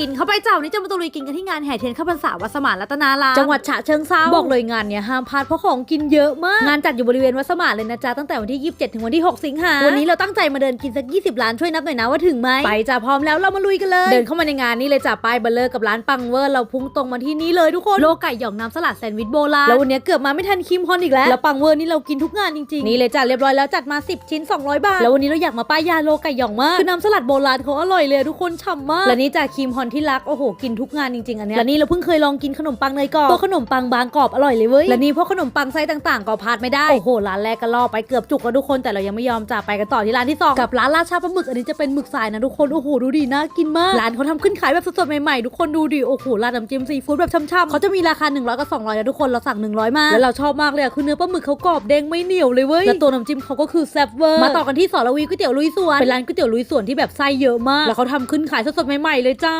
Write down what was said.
กินเข้าไปเจ้านี้จะมาตะลุยกินกันที่งานแห่เทียนเข้าพรรษาวัดสมานรัตนารามจังหวัดฉะเชิงเซาบอกเลยงานเนี้ยห้ามพลาดเพราะของกินเยอะมาก งานจัดอยู่บริเวณวัดสมานเลยนะจ๊ะตั้งแต่วันที่ 27 ถึงวันที่ 6 สิงหาวันนี้เราตั้งใจมาเดินกินสัก 20 ร้านช่วยนับหน่อยนะว่าถึงไหมไปจ้ะพร้อมแล้วเรามาลุยกันเลย เดินเข้ามาในงานนี้เลยจ้ะป้ายเบลเลอร์กับร้านปังเวอร์เราพุ่งตรงมาที่นี่เลยทุกคนโลไก่หย่องน้ำสลัดแซนด์วิชโบราณแล้ววันนี้เกือบมาไม่ทันคิมฮอนอีกแล้วแล้วปังเวอร์นี่เรากินทุกงานจริงๆนี่เลยจ้ะเรียบร้อยแล้วจัดมา 10 ชิ้น 200 บาทแล้ววันนี้เราอยากมาป้ายยาโลไก่หย่องมากคือน้ำสลัดโบราณเขาอร่อยเลยอะทุกคนฉ่ำมากและนี่จ้ะครีมฮอนที่รักโอ้โหกินทุกงานจริงๆอันเนี้ยและนี่เราเพิ่งเคยลองกินขนมปังเนยกรอบตัวขนมปังบางกรอบอร่อยเลยเว้ยและนี่พวกขนมปังไส้ต่างๆก็พลาดไม่ได้โอ้โหร้านแรกก็ล่อไปเกือบจุกแล้วทุกคนแต่เรายังไม่ยอมจ้ะไปกันต่อที่ร้านที่สองกับร้านราชาปลาหมึกอันนี้จะเป็นหมึกสายนะทุกคนโอ้โหดูดิน่ากินมากร้านเขาทำขึ้นขายแบบสดๆใหม่ๆทุกคนดูดิโอ้โหราดน้ำจิ้มซีฟู้ดแบบช่ำๆเขาจะมีราคา 100กับ200นะทุกคนเราสั่ง 100 มาแล้วเราชอบมากเลยอะคือเนื้อปลาหมึกเขากรอบเด้งไม่เหนียวเลยเว้ยและตัวน้ำจิ้มเขาก็คือแซ่บเวอร์มาต่อกันที่สรวีก๋วยเตี๋ยวลุยสวนเป็นร้านก๋วยเตี๋ยวลุยสวนที่แบบไส้เยอะมากแล้วเขาทำขึ้นขายสดๆใหม่ๆเลยจ้า